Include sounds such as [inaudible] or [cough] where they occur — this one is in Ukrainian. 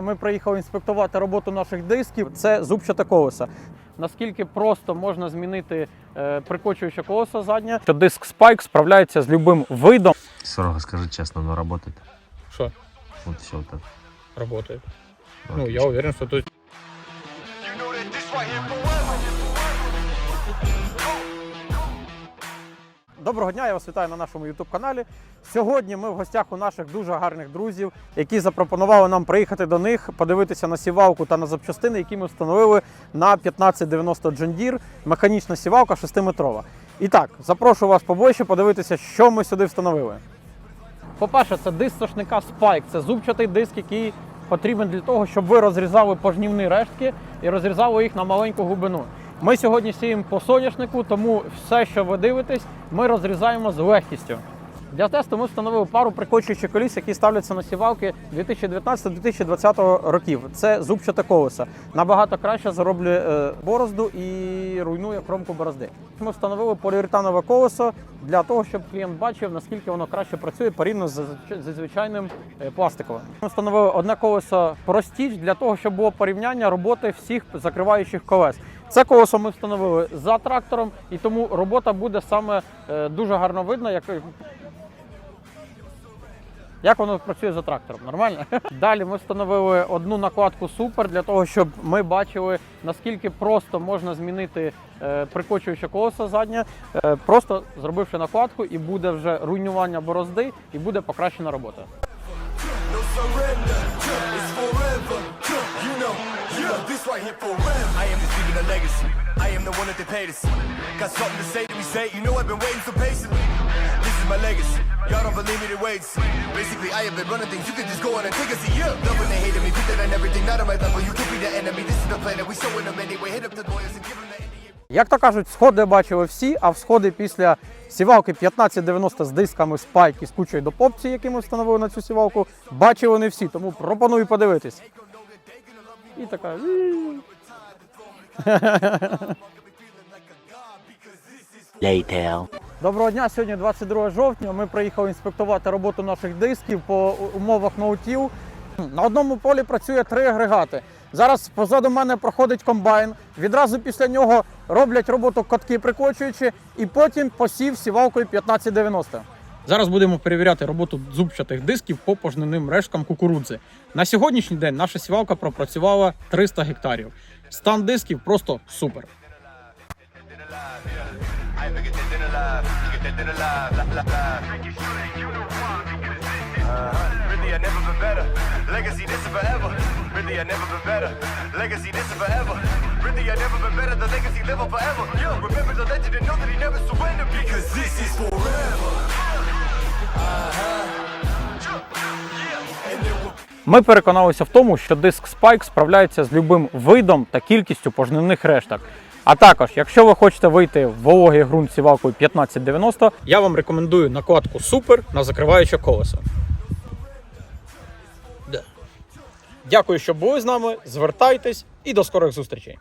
Ми приїхали інспектувати роботу наших дисків. Це зубчата колеса. Наскільки просто можна змінити е, прикочуюче колесо заднє, що диск Spike справляється з любим видом. Сорога, скажи чесно, но працює? Що От все так. працює? Ну, Ну, я уверен, що тут Доброго дня, я вас вітаю на нашому youtube каналі. Сьогодні ми в гостях у наших дуже гарних друзів, які запропонували нам приїхати до них, подивитися на сівалку та на запчастини, які ми встановили на 1590 John Deere, механічна сівалка 6-метрова. І так, запрошую вас поближче подивитися, що ми сюди встановили. По-перше, це диск сошника Spike. Це зубчатий диск, який потрібен для того, щоб ви розрізали пожнівні рештки і розрізали їх на маленьку глибину. Ми сьогодні сіємо по соняшнику, тому все, що ви дивитесь, ми розрізаємо з легкістю. Для тесту ми встановили пару прикочуючих коліс, які ставляться на сівалки 2019-2020 років. Це зубчате колесо. Набагато краще зароблює е, борозду і руйнує кромку борозди. Ми встановили поліуретанове колесо для того, щоб клієнт бачив, наскільки воно краще працює порівняно з звичайним е, пластиковим. Ми встановили одне колесо простіч для того, щоб було порівняння роботи всіх закриваючих колес. Це колесо ми встановили за трактором, і тому робота буде саме е, дуже гарно видно, як як воно працює за трактором? Нормально? [laughs] Далі ми встановили одну накладку супер для того, щоб ми бачили, наскільки просто можна змінити е, прикочуюче колесо заднє, е, просто зробивши накладку, і буде вже руйнування борозди, і буде покращена робота. This right here forever. I am receiving a legacy. I am the one that they paid to see. Got something to say to me, say. You know I've been waiting so patiently. This is my legacy. Y'all don't believe me, then wait. Basically, I have been running things. You can just go on and take us a. Yeah. Love when they hated me, put that on everything. Not on my level. You could be the enemy. This is the plan that we showing them anyway. Hit up the lawyers and give them the Як то кажуть, сходи бачили всі, а всходи після сівалки 1590 з дисками Spike і з кучою до попці, які ми встановили на цю сівалку, бачили не всі, тому пропоную подивитись. І така. Later. Доброго дня. Сьогодні 22 жовтня. Ми приїхали інспектувати роботу наших дисків по умовах ноутів. На одному полі працює три агрегати. Зараз позаду мене проходить комбайн. Відразу після нього роблять роботу котки прикочуючи, і потім посів сівалкою 1590. Зараз будемо перевіряти роботу зубчатих дисків по пожнивним решткам кукурудзи. На сьогоднішній день наша сівалка пропрацювала 300 гектарів. Стан дисків просто супер. Ever get dead and alive, get dead and Ми переконалися в тому, що диск Spike справляється з любим видом та кількістю пожнивних решток. А також, якщо ви хочете вийти в вологий ґрунт сівалкою 1590, я вам рекомендую накладку Супер на закриваюче колесо. Дякую, що були з нами. Звертайтесь і до скорих зустрічей.